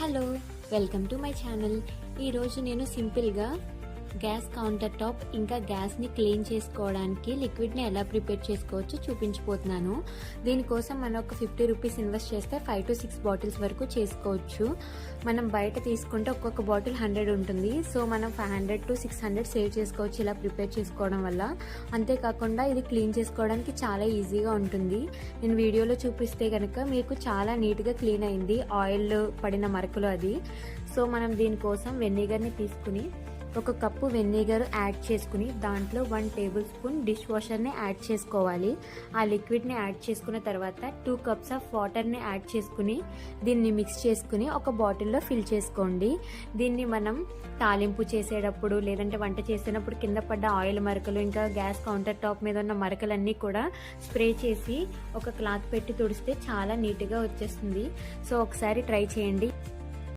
Hello welcome to my channel. ఈరోజు నేను సింపుల్గా గ్యాస్ కౌంటర్ టాప్ ఇంకా గ్యాస్ని క్లీన్ చేసుకోవడానికి లిక్విడ్ని ఎలా ప్రిపేర్ చేసుకోవచ్చో చూపించిపోతున్నాను. దీనికోసం మనం ఒక ఫిఫ్టీ రూపీస్ ఇన్వెస్ట్ చేస్తే ఫైవ్ టు సిక్స్ బాటిల్స్ వరకు చేసుకోవచ్చు. మనం బయట తీసుకుంటే ఒక్కొక్క బాటిల్ హండ్రెడ్ ఉంటుంది. సో మనం five hundred to six hundred save చేసుకోవచ్చు ఇలా ప్రిపేర్ చేసుకోవడం వల్ల. అంతేకాకుండా ఇది క్లీన్ చేసుకోవడానికి చాలా ఈజీగా ఉంటుంది. నేను వీడియోలో చూపిస్తే కనుక మీకు చాలా నీట్గా క్లీన్ అయింది. ఆయిల్ పడిన మరకలు అది. సో మనం దీనికోసం వెనిగర్ని తీసుకుని ఒక కప్పు వెనిగర్ యాడ్ చేసుకుని దాంట్లో వన్ టేబుల్ స్పూన్ డిష్ వాషర్ని యాడ్ చేసుకోవాలి. ఆ లిక్విడ్ని యాడ్ చేసుకున్న తర్వాత టూ కప్స్ ఆఫ్ వాటర్ని యాడ్ చేసుకుని దీన్ని మిక్స్ చేసుకుని ఒక బాటిల్లో ఫిల్ చేసుకోండి. దీన్ని మనం తాలింపు చేసేటప్పుడు లేదంటే వంట చేసేటప్పుడు కింద పడ్డ ఆయిల్ మరకలు ఇంకా గ్యాస్ కౌంటర్ టాప్ మీద ఉన్న మరకలన్నీ కూడా స్ప్రే చేసి ఒక క్లాత్ పెట్టి తుడిస్తే చాలా నీట్గా వచ్చేస్తుంది. సో ఒకసారి ట్రై చేయండి.